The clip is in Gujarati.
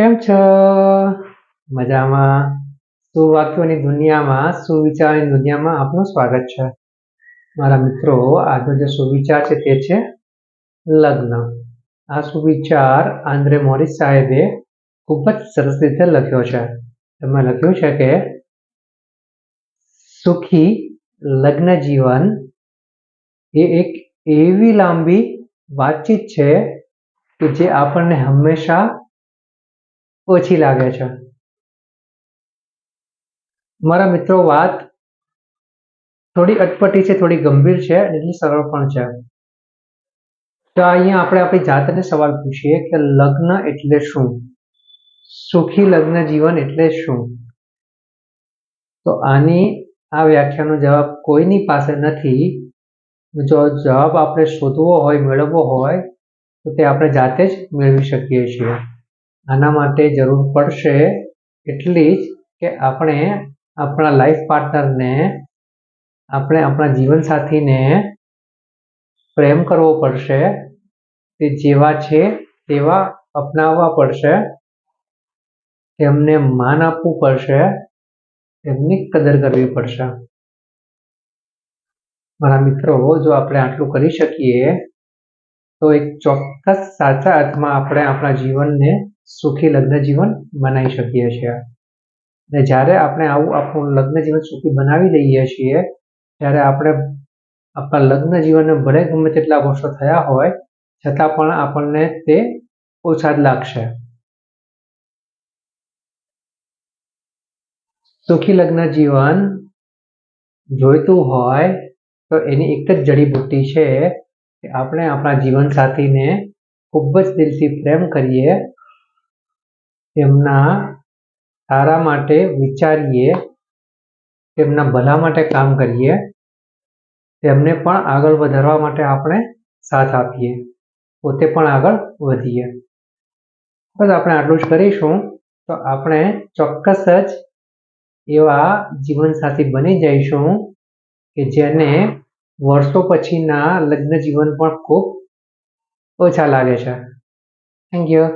કેમ છો? મજામાં. સુવાક્યોની દુનિયામાં, સુવિચારની દુનિયામાં આપનું સ્વાગત છે. મારા મિત્રો, આજનો જે સુવિચાર છે તે છે લગ્ન. આ સુવિચાર આંદ્રે મોરિસ સાહેબે ખૂબ જ સરસ રીતે લખ્યો છે. એમાં લખ્યું છે કે, સુખી લગ્ન જીવન એ એક એવી લાંબી વાતચીત છે કે જે આપણને હંમેશા ઓછી લાગે છે. મારા મિત્રો, વાત થોડી અટપટી છે, થોડી ગંભીર છે, એટલી સરળ પણ છે. તો અહીંયા આપણે આપણી જાતને સવાલ પૂછીએ કે લગ્ન એટલે શું? સુખી લગ્ન જીવન એટલે શું? તો આની આ વ્યાખ્યાનો જવાબ કોઈની પાસે નથી. જો જવાબ આપણે શોધવો હોય, મેળવવો હોય, તો તે આપણે જાતે જ મેળવી શકીએ છીએ. આના માટે જરૂર પડશે એટલી જ કે આપણે આપણા લાઈફ પાર્ટનરને આપણે આપણા જીવનસાથીને પ્રેમ કરવો પડશે તે જેવા છે તેવા અપનાવવા પડશે, તેમને માન આપવું પડશે, તેમની કદર કરવી પડશે. મારા મિત્રો, જો આપણે આટલું કરી શકીએ તો એક ચોક્કસ સાચા અર્થમાં આપણે આપણા જીવનને સુખી લગ્ન જીવન બનાવી શકીએ છીએ. અને જ્યારે આપણે આવું આપણું લગ્ન જીવન સુખી બનાવી દઈએ છીએ, ત્યારે આપણે આપણા લગ્ન જીવનને ભલે ગમે તેટલા વર્ષો થયા હોય, છતાં પણ આપણને તે ઓછા જ લાગશે. સુખી લગ્ન જીવન જોઈતું હોય તો એની એક જ જડીબુટ્ટી છે કે આપણે આપણા જીવનસાથીને ખૂબ જ દિલથી પ્રેમ કરીએ તેમના સારા માટે વિચારીએ તેમના ભલા માટે કામ કરીએ તેમને પણ આગળ વધારવા માટે આપણે સાથ આપીએ, પોતે પણ આગળ વધીએ. બસ આપણે આટલું જ કરીશું, તો આપણે ચોક્કસ જ એવા જીવનસાથી બની જઈશું કે જેને વર્ષો પછીના લગ્ન જીવન પણ ખૂબ ઓછા લાગે છે. Thank you